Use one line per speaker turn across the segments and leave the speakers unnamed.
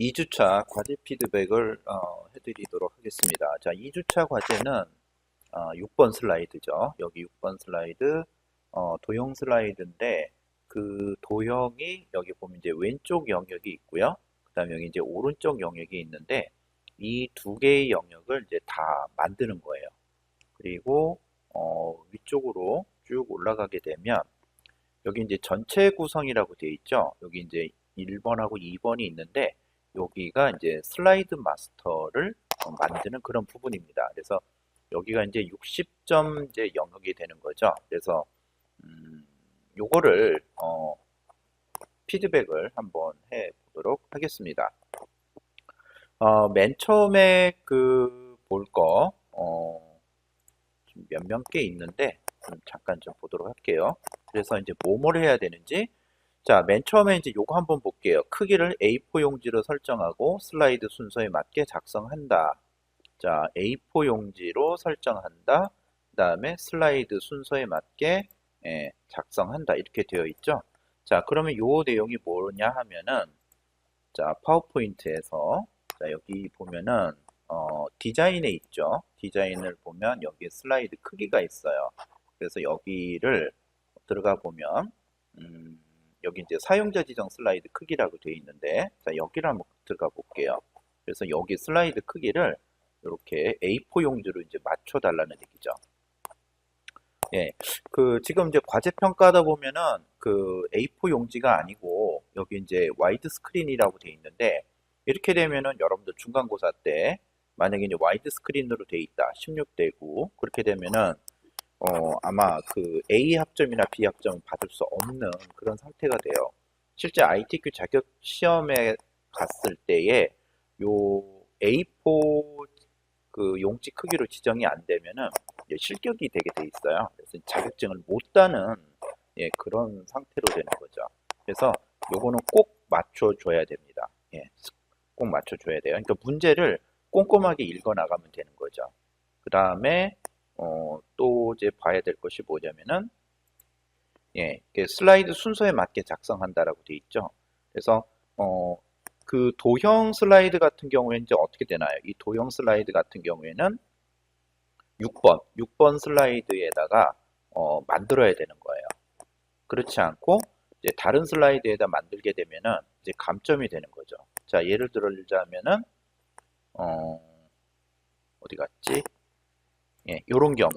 2주차 과제 피드백을 어, 해드리도록 하겠습니다. 자, 2주차 과제는 어, 6번 슬라이드죠. 여기 6번 슬라이드 어, 도형 슬라이드인데 그 도형이 여기 보면 이제 왼쪽 영역이 있고요. 그다음에 여기 이제 오른쪽 영역이 있는데 이 두 개의 영역을 이제 다 만드는 거예요. 그리고 어, 위쪽으로 쭉 올라가게 되면 여기 이제 전체 구성이라고 되어 있죠. 여기 이제 1번하고 2번이 있는데 여기가 이제 슬라이드 마스터를 어, 만드는 그런 부분입니다. 그래서 여기가 이제 60점 이제 영역이 되는 거죠. 그래서 음, 요거를 어, 피드백을 한번 해 보도록 하겠습니다. 어, 맨 처음에 그 볼 거, 어, 개 있는데, 좀 잠깐 좀 보도록 할게요. 그래서 이제 뭐뭘 해야 되는지, 자, 맨 처음에 이제 요거 한번 볼게요. 크기를 A4 용지로 설정하고 슬라이드 순서에 맞게 작성한다. 자, A4 용지로 설정한다. 그 다음에 슬라이드 순서에 맞게 예, 작성한다. 이렇게 되어 있죠. 자, 그러면 요 내용이 뭐냐 하면은, 자, 파워포인트에서, 자, 여기 보면은, 어, 디자인에 있죠. 디자인을 보면 여기 슬라이드 크기가 있어요. 그래서 여기를 들어가 보면, 음, 여기 이제 사용자 지정 슬라이드 크기라고 되어 있는데, 자, 여기를 한번 들어가 볼게요. 그래서 여기 슬라이드 크기를 이렇게 A4 용지로 이제 맞춰 달라는 얘기죠. 예, 그 지금 이제 과제 평가하다 보면은 그 A4 용지가 아니고 여기 이제 와이드 스크린이라고 되어 있는데 이렇게 되면은 여러분들 중간고사 때 만약에 이제 와이드 스크린으로 돼 있다 16대 9 그렇게 되면은 어 아마 그 A 학점이나 B 학점 받을 수 없는 그런 상태가 돼요. 실제 ITQ 자격 시험에 갔을 때에 요 A4 그 용지 크기로 지정이 안 되면은 실격이 되게 돼 있어요. 그래서 자격증을 못 따는 예, 그런 상태로 되는 거죠. 그래서 요거는 꼭 맞춰줘야 됩니다. 예, 꼭 맞춰줘야 돼요. 그러니까 문제를 꼼꼼하게 읽어 나가면 되는 거죠. 그 다음에 어, 또 이제 봐야 될 것이 뭐냐면은 예, 슬라이드 순서에 맞게 작성한다라고 돼 있죠. 그래서 어, 그 도형 슬라이드 같은 경우에는 이제 어떻게 되나요? 이 도형 슬라이드 같은 경우에는 6번, 6번 슬라이드에다가 어, 만들어야 되는 거예요. 그렇지 않고 이제 다른 슬라이드에다 만들게 되면은 이제 감점이 되는 거죠. 자, 예를 들자면은 어, 어디 갔지? 예, 요런 경우.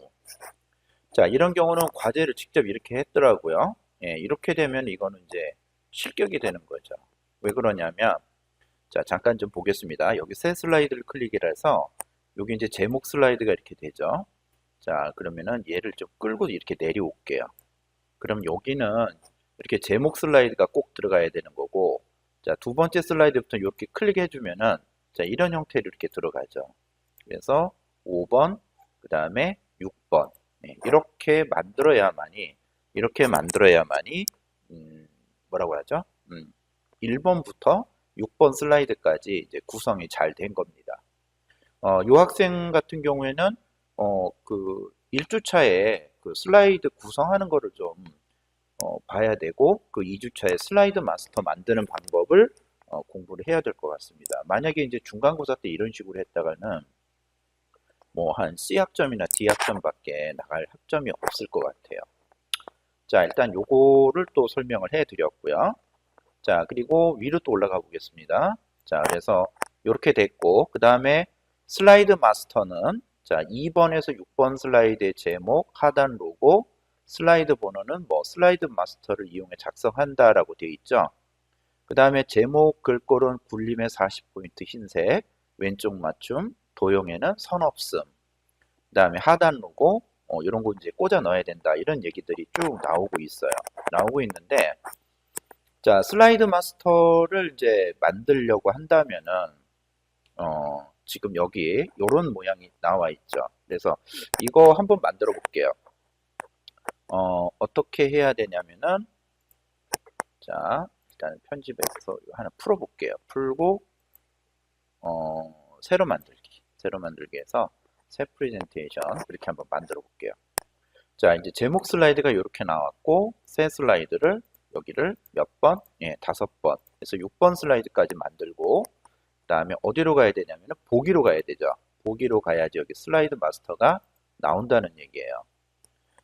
자, 이런 경우는 과제를 직접 이렇게 했더라고요. 예, 이렇게 되면 이거는 이제 실격이 되는 거죠. 왜 그러냐면, 자, 잠깐 좀 보겠습니다. 여기 새 슬라이드를 클릭을 해서, 여기 이제 제목 슬라이드가 이렇게 되죠. 자, 그러면은 얘를 좀 끌고 이렇게 내려올게요. 그럼 여기는 이렇게 제목 슬라이드가 꼭 들어가야 되는 거고, 자, 두 번째 슬라이드부터 이렇게 클릭해주면은, 자, 이런 형태로 이렇게 들어가죠. 그래서 5번, 그 다음에 6번. 네, 이렇게 만들어야만이, 이렇게 만들어야만이, 음, 뭐라고 하죠? 음, 1번부터 6번 슬라이드까지 이제 구성이 잘 된 겁니다. 어, 요 학생 같은 경우에는, 어, 그, 1주차에 그 슬라이드 구성하는 거를 좀, 어, 봐야 되고, 그 2주차에 슬라이드 마스터 만드는 방법을 어, 공부를 해야 될 것 같습니다. 만약에 이제 중간고사 때 이런 식으로 했다가는 뭐 한 C 학점이나 D 학점밖에 나갈 학점이 없을 것 같아요. 자, 일단 요거를 또 설명을 해 드렸고요. 자, 그리고 위로 또 올라가 보겠습니다. 자, 그래서 이렇게 됐고, 그 다음에 슬라이드 마스터는 자, 2번에서 6번 슬라이드의 제목, 하단 로고, 슬라이드 번호는 뭐 슬라이드 마스터를 이용해 작성한다 라고 되어 있죠. 그 다음에 제목 글꼴은 굴림의 40포인트 흰색, 왼쪽 맞춤, 도형에는 선 없음. 그 다음에 하단 로고, 어, 이런 거 이제 꽂아 넣어야 된다. 이런 얘기들이 쭉 나오고 있어요. 나오고 있는데, 자, 슬라이드 마스터를 이제 만들려고 한다면은, 어, 지금 여기 이런 모양이 나와 있죠. 그래서 이거 한번 만들어 볼게요. 어, 어떻게 해야 되냐면은, 자, 일단 편집해서 이거 하나 풀어 볼게요. 풀고 어, 새로 만들기, 새로 만들기 해서 새 프레젠테이션 이렇게 한번 만들어 볼게요. 자, 이제 제목 슬라이드가 이렇게 나왔고 새 슬라이드를 여기를 몇 번? 예, 다섯 번. 그래서 6번 슬라이드까지 만들고 다음에 어디로 가야 되냐면 보기로 가야 되죠. 보기로 가야지 여기 슬라이드 마스터가 나온다는 얘기예요.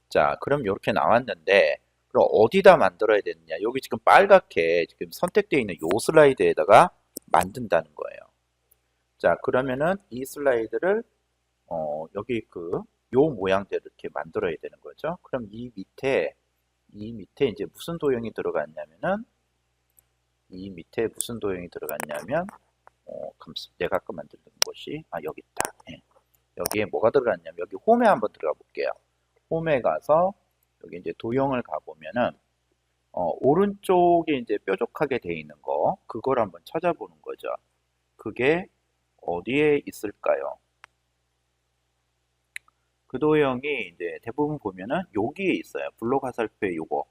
자, 그럼 이렇게 나왔는데 그럼 어디다 만들어야 되느냐? 여기 지금 빨갛게 지금 선택되어 있는 요 슬라이드에다가 만든다는 거예요. 자, 그러면은 이 슬라이드를 어, 여기 그 요 모양대로 이렇게 만들어야 되는 거죠. 그럼 이 밑에 이 밑에 이제 무슨 도형이 들어갔냐면은 이 밑에 무슨 도형이 들어갔냐면 어, 내가 아까 만든 것이 아 여기 있다. 예. 여기에 뭐가 들어갔냐면 여기 홈에 한번 들어가 볼게요. 홈에 가서 여기 이제 도형을 가 보면은 어, 오른쪽에 이제 뾰족하게 돼 있는 거 그걸 한번 찾아보는 거죠. 그게 어디에 있을까요? 그 도형이 이제 대부분 보면은 여기에 있어요. 블록 화살표에 요거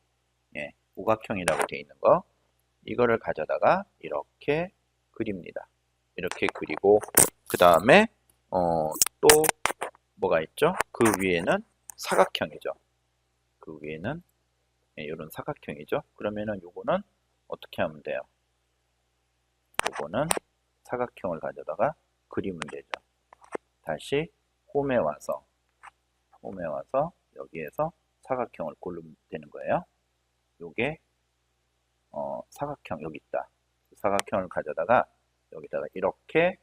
예, 오각형이라고 돼 있는 거 이거를 가져다가 이렇게 그립니다. 이렇게 그리고 그 다음에 어, 또 뭐가 있죠? 그 위에는 사각형이죠. 그 위에는 예, 이런 사각형이죠. 그러면은 요거는 어떻게 하면 돼요? 요거는 사각형을 가져다가 그리면 되죠. 다시 홈에 와서 홈에 와서 여기에서 사각형을 고르면 되는 거예요. 요게 어, 사각형 여기 있다. 사각형을 가져다가 여기다가 이렇게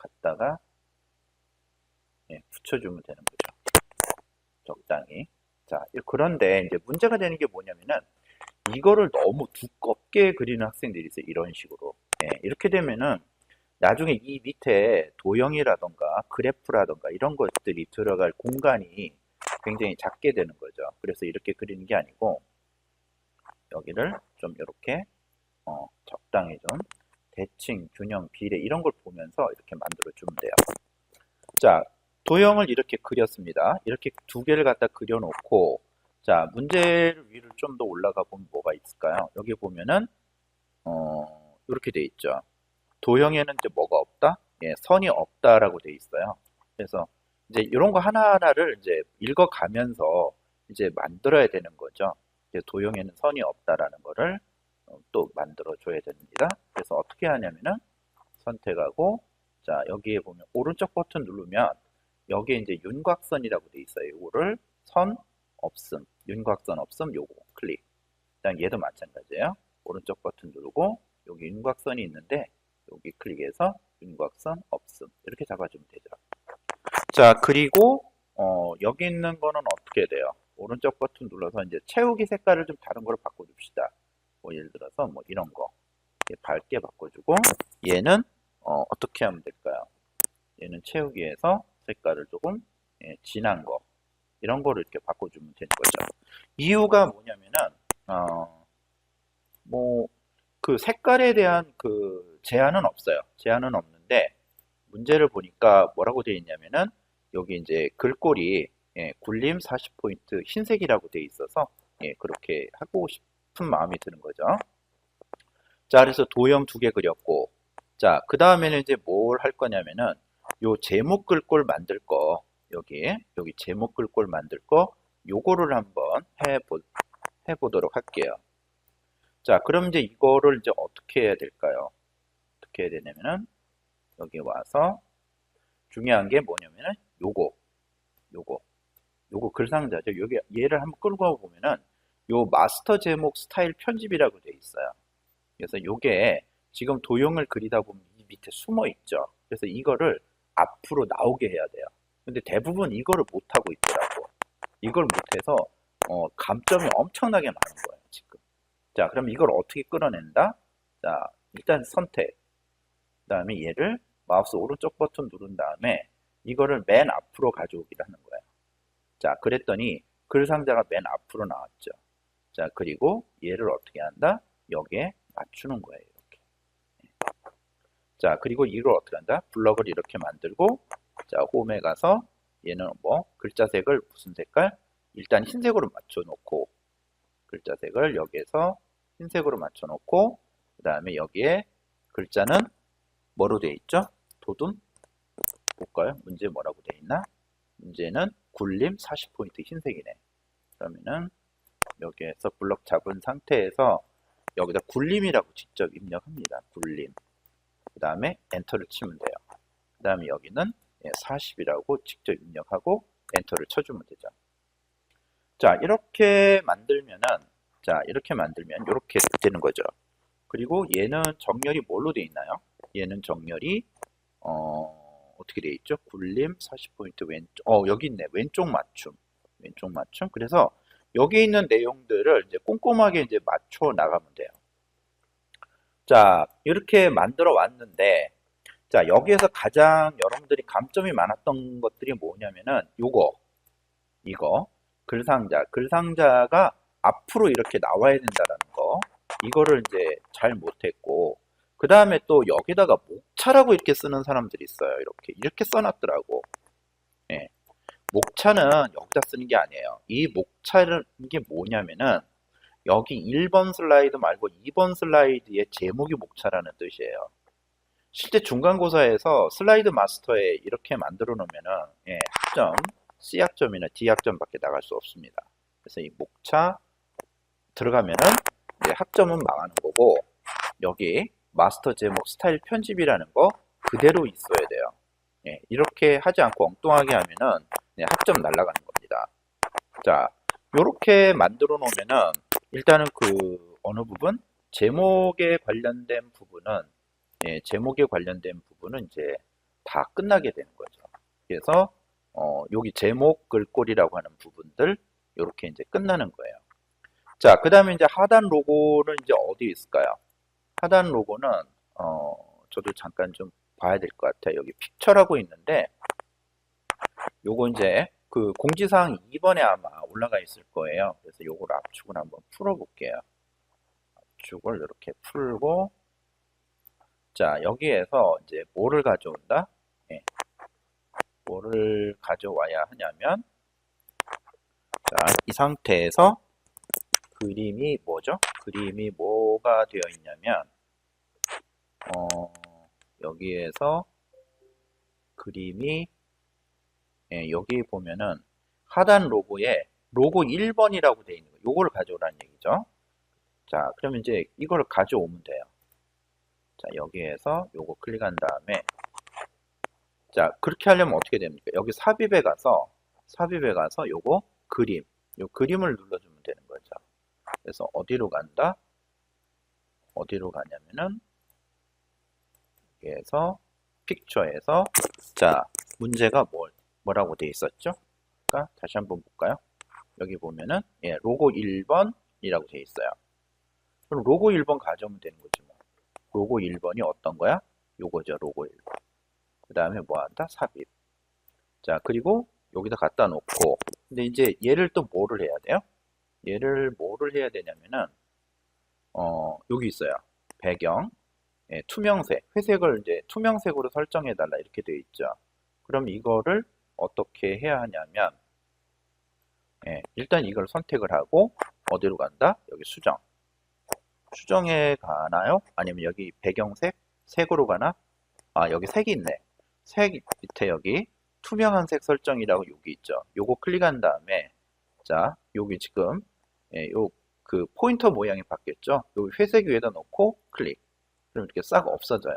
갖다가 예, 붙여주면 되는 거죠. 적당히. 자, 그런데 이제 문제가 되는 게 뭐냐면은 이거를 너무 두껍게 그리는 학생들이 있어요. 이런 식으로. 예, 이렇게 되면은 나중에 이 밑에 도형이라던가 그래프라던가 이런 것들이 들어갈 공간이 굉장히 작게 되는 거죠. 그래서 이렇게 그리는 게 아니고 여기를 좀 이렇게 어, 적당히 좀 대칭, 균형, 비례 이런 걸 보면서 이렇게 만들어 주면 돼요. 자, 도형을 이렇게 그렸습니다. 이렇게 두 개를 갖다 그려놓고 자, 문제를 위로 좀더 올라가 보면 뭐가 있을까요? 여기 보면은 어, 이렇게 돼 있죠. 도형에는 이제 뭐가 없다? 예, 선이 없다라고 돼 있어요. 그래서 이제 이런 거 하나하나를 이제 읽어가면서 이제 만들어야 되는 거죠. 이제 도형에는 선이 없다라는 거를 어, 또 만들어 줘야 됩니다. 그래서 어떻게 하냐면은 선택하고 자 여기에 보면 오른쪽 버튼 누르면 여기에 이제 윤곽선이라고 돼 있어요. 이거를 선 없음, 윤곽선 없음 요거 클릭. 그다음 얘도 마찬가지예요. 오른쪽 버튼 누르고 여기 윤곽선이 있는데 여기 클릭해서 윤곽선 없음 이렇게 잡아주면 되죠. 자 그리고 어, 여기 있는 거는 어떻게 돼요? 오른쪽 버튼 눌러서 이제 채우기 색깔을 좀 다른 거로 바꿔줍시다. 뭐 예를 들어서 뭐 이런 거 밝게 바꿔주고 얘는 어, 떻게 하면 될까요? 얘는 채우기에서 색깔을 조금 예, 진한 거 이런 거를 이렇게 바꿔주면 되는 거죠. 이유가 뭐냐면은 어, 뭐 그 색깔에 대한 그 제한은 없어요. 제한은 없는데 문제를 보니까 뭐라고 되어 있냐면은 여기 이제 글꼴이 예, 굴림 40포인트 흰색이라고 되어 있어서 예, 그렇게 하고 싶은 마음이 드는 거죠. 자, 그래서 도형 두 개 그렸고 자, 그 다음에는 이제 뭘 할 거냐면은 요 제목 글꼴 만들 거 여기 여기 제목 글꼴 만들 거 요거를 한번 해보, 해보도록 할게요. 자, 그럼 이제 이거를 이제 어떻게 해야 될까요? 어떻게 해야 되냐면은 여기 와서 중요한 게 뭐냐면은 요거 요거 요거 글상자죠. 여기 얘를 한번 끌고 보면은 요 마스터 제목 스타일 편집이라고 돼 있어요. 그래서 요게 지금 도형을 그리다 보면 이 밑에 숨어 있죠. 그래서 이거를 앞으로 나오게 해야 돼요. 근데 대부분 이거를 못 하고 있더라고. 이걸 못 해서 어, 감점이 엄청나게 많은 거예요, 지금. 자, 그럼 이걸 어떻게 끌어낸다? 자, 일단 선택. 그 다음에 얘를 마우스 오른쪽 버튼 누른 다음에 이거를 맨 앞으로 가져오기를 하는 거예요. 자, 그랬더니 글 상자가 맨 앞으로 나왔죠. 자, 그리고 얘를 어떻게 한다? 여기에 맞추는 거예요, 이렇게. 자, 그리고 이걸 어떻게 한다? 블럭을 이렇게 만들고, 자, 홈에 가서 얘는 뭐, 글자 색을 무슨 색깔? 일단 흰색으로 맞춰놓고, 글자 색을 여기에서 흰색으로 맞춰놓고, 그 다음에 여기에 글자는 뭐로 되어 있죠? 도둠? 볼까요? 문제 뭐라고 되어 있나? 문제는 굴림 40포인트 흰색이네. 그러면은 여기에서 블럭 잡은 상태에서 여기다 굴림이라고 직접 입력합니다. 굴림. 그 다음에 엔터를 치면 돼요. 그 다음에 여기는 40이라고 직접 입력하고 엔터를 쳐주면 되죠. 자, 이렇게 만들면은, 자, 이렇게 만들면 이렇게 되는 거죠. 그리고 얘는 정렬이 뭘로 돼 있나요? 얘는 정렬이, 어, 어떻게 돼 있죠? 굴림 40포인트 왼쪽, 어, 여기 있네. 왼쪽 맞춤. 왼쪽 맞춤. 그래서 여기 있는 내용들을 이제 꼼꼼하게 이제 맞춰 나가면 돼요. 자, 이렇게 만들어 왔는데, 자, 여기에서 가장 여러분들이 감점이 많았던 것들이 뭐냐면은, 요거, 이거, 글상자. 글상자가 앞으로 이렇게 나와야 된다라는 거. 이거를 이제 잘 못했고, 그 다음에 또 여기다가 목차라고 이렇게 쓰는 사람들이 있어요. 이렇게. 이렇게 써놨더라고. 예. 목차는 여기다 쓰는 게 아니에요. 이 목차는 이게 뭐냐면은, 여기 1번 슬라이드 말고 2번 슬라이드의 제목이 목차라는 뜻이에요. 실제 중간고사에서 슬라이드 마스터에 이렇게 만들어 놓으면은 예, 학점, C학점이나 D학점밖에 나갈 수 없습니다. 그래서 이 목차 들어가면은 학점은 망하는 거고 여기 마스터 제목 스타일 편집이라는 거 그대로 있어야 돼요. 예, 이렇게 하지 않고 엉뚱하게 하면은 예, 학점 날아가는 겁니다. 자, 이렇게 만들어 놓으면은 일단은 그 어느 부분 제목에 관련된 부분은 예, 제목에 관련된 부분은 이제 다 끝나게 되는 거죠. 그래서 어, 여기 제목 글꼴이라고 하는 부분들 이렇게 이제 끝나는 거예요. 자, 그 다음에 이제 하단 로고는 이제 어디 있을까요? 하단 로고는 어, 저도 잠깐 좀 봐야 될 것 같아요. 여기 픽처라고 있는데 요거 이제 그 공지사항 2번에 아마 올라가 있을 거예요. 그래서 요걸 압축을 한번 풀어 볼게요. 압축을 이렇게 풀고 자 여기에서 이제 뭐를 가져온다? 예. 뭐를 가져와야 하냐면 자 이 상태에서 그림이 뭐죠? 그림이 뭐가 되어 있냐면 어 여기에서 그림이 예, 여기 보면은 하단 로고에 로고 1번이라고 되어 있는 거 요거를 가져오라는 얘기죠. 자, 그러면 이제 이거를 가져오면 돼요. 자, 여기에서 요거 클릭한 다음에 자, 그렇게 하려면 어떻게 됩니까? 여기 삽입에 가서 삽입에 가서 요거 그림 요 그림을 눌러주면 되는 거죠. 그래서 어디로 간다? 어디로 가냐면은 여기에서 픽처에서 자 문제가 뭘 뭐라고 돼 있었죠? 그러니까 다시 한번 볼까요? 여기 보면은 예, 로고 1번이라고 돼 있어요. 그럼 로고 1번 가져오면 되는 거죠. 뭐. 로고 1번이 어떤 거야? 요거죠, 로고 1번. 그 다음에 뭐 한다? 삽입. 자, 그리고 여기다 갖다 놓고 근데 이제 얘를 또 뭐를 해야 돼요? 얘를 뭐를 해야 되냐면은 어, 여기 있어요. 배경, 예, 투명색, 회색을 이제 투명색으로 설정해 달라 이렇게 되어 있죠. 그럼 이거를 어떻게 해야 하냐면 예, 일단 이걸 선택을 하고 어디로 간다? 여기 수정. 수정에 가나요? 아니면 여기 배경색? 색으로 가나? 아 여기 색이 있네. 색 밑에 여기 투명한 색 설정이라고 여기 있죠. 요거 클릭한 다음에 자 여기 지금 예, 요그 포인터 모양이 바뀌었죠. 여기 회색 위에다 놓고 클릭. 그럼 이렇게 싹 없어져요.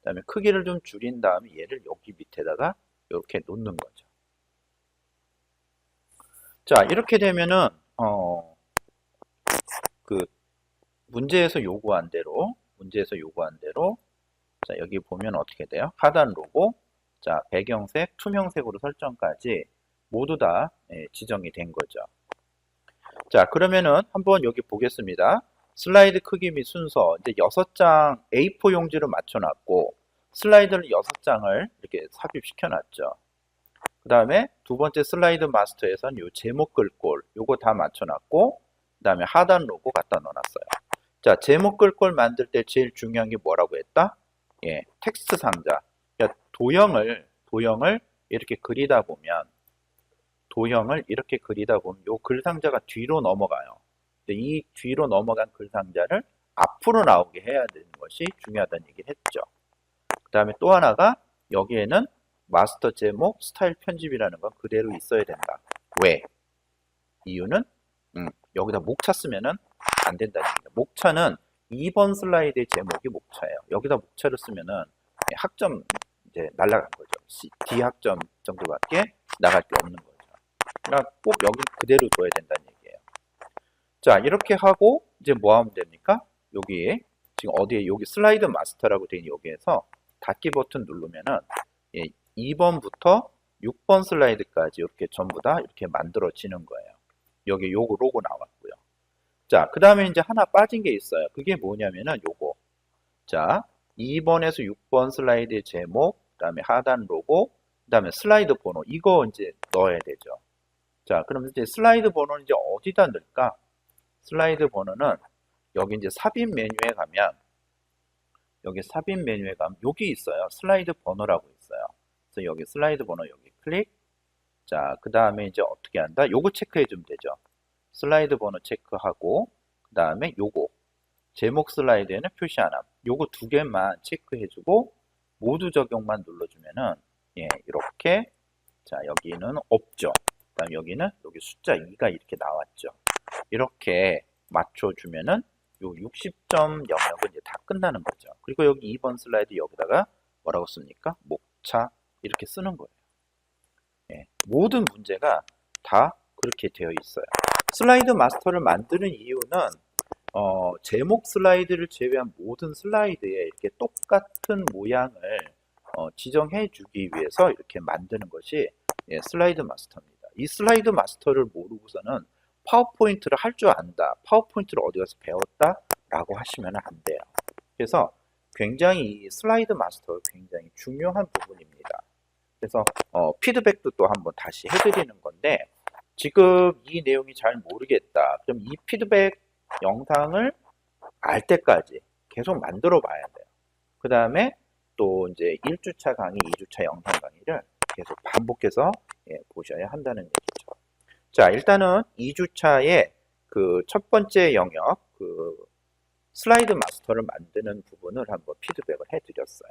그 다음에 크기를 좀 줄인 다음에 얘를 여기 밑에다가 이렇게 놓는 거죠. 자, 이렇게 되면은, 어, 그, 문제에서 요구한 대로, 문제에서 요구한 대로, 자, 여기 보면 어떻게 돼요? 하단 로고, 자, 배경색, 투명색으로 설정까지 모두 다 예, 지정이 된 거죠. 자, 그러면은 한번 여기 보겠습니다. 슬라이드 크기 및 순서, 이제 6장 A4 용지로 맞춰놨고, 슬라이드를 6장을 이렇게 삽입시켜 놨죠. 그 다음에 두 번째 슬라이드 마스터에선 요 제목 글꼴 요거 다 맞춰놨고 그 다음에 하단 로고 갖다 넣어놨어요. 자 제목 글꼴 만들 때 제일 중요한 게 뭐라고 했다? 예, 텍스트 상자. 그러니까 도형을 도형을 이렇게 그리다 보면 도형을 이렇게 그리다 보면 요 글 상자가 뒤로 넘어가요. 이 뒤로 넘어간 글 상자를 앞으로 나오게 해야 되는 것이 중요하다는 얘기를 했죠. 그 다음에 또 하나가 여기에는 마스터 제목 스타일 편집이라는 건 그대로 있어야 된다. 왜? 이유는 음, 여기다 목차 쓰면은 안 된다는 얘기다. 목차는 2번 슬라이드의 제목이 목차예요. 여기다 목차를 쓰면은 학점 이제 날라간 거죠. D 학점 정도밖에 나갈 게 없는 거죠. 그러니까 꼭 여기 그대로 둬야 된다는 얘기예요. 자, 이렇게 하고 이제 뭐 하면 됩니까? 여기에 지금 어디에 여기 슬라이드 마스터라고 되어 있는 여기에서 닫기 버튼 누르면은 예, 2번부터 6번 슬라이드까지 이렇게 전부 다 이렇게 만들어지는 거예요. 여기 요거 로고 나왔고요. 자, 그 다음에 이제 하나 빠진 게 있어요. 그게 뭐냐면은 요거. 자, 2번에서 6번 슬라이드의 제목, 그 다음에 하단 로고, 그 다음에 슬라이드 번호. 이거 이제 넣어야 되죠. 자, 그러면 이제 슬라이드 번호는 이제 어디다 넣을까? 슬라이드 번호는 여기 이제 삽입 메뉴에 가면, 여기 삽입 메뉴에 가면 여기 있어요. 슬라이드 번호라고 있어요. 그래서 여기 슬라이드 번호 여기 클릭. 자, 그 다음에 이제 어떻게 한다? 요거 체크해 주면 되죠. 슬라이드 번호 체크하고, 그 다음에 요거. 제목 슬라이드에는 표시 안 함. 요거 두 개만 체크해 주고 모두 적용만 눌러주면은 예 이렇게 자 여기는 없죠. 그다음 여기는 여기 숫자 2가 이렇게 나왔죠. 이렇게 맞춰주면은 요 60점 영역은 이제 다 끝나는 거죠. 그리고 여기 2번 슬라이드 여기다가 뭐라고 씁니까? 목차 이렇게 쓰는 거예요. 예, 모든 문제가 다 그렇게 되어 있어요. 슬라이드 마스터를 만드는 이유는 어, 제목 슬라이드를 제외한 모든 슬라이드에 이렇게 똑같은 모양을 어, 지정해 주기 위해서 이렇게 만드는 것이 예, 슬라이드 마스터입니다. 이 슬라이드 마스터를 모르고서는 파워포인트를 할 줄 안다. 파워포인트를 어디 가서 배웠다? 라고 하시면 안 돼요. 그래서 굉장히 이 슬라이드 마스터가 굉장히 중요한 부분입니다. 그래서 어, 피드백도 또 한번 다시 해드리는 건데 지금 이 내용이 잘 모르겠다. 그럼 이 피드백 영상을 알 때까지 계속 만들어 봐야 돼요. 그 다음에 또 이제 1주차 강의, 2주차 영상 강의를 계속 반복해서 예, 보셔야 한다는 얘기죠. 자, 일단은 2주차의 그 첫 번째 영역, 그 슬라이드 마스터를 만드는 부분을 한번 피드백을 해드렸어요.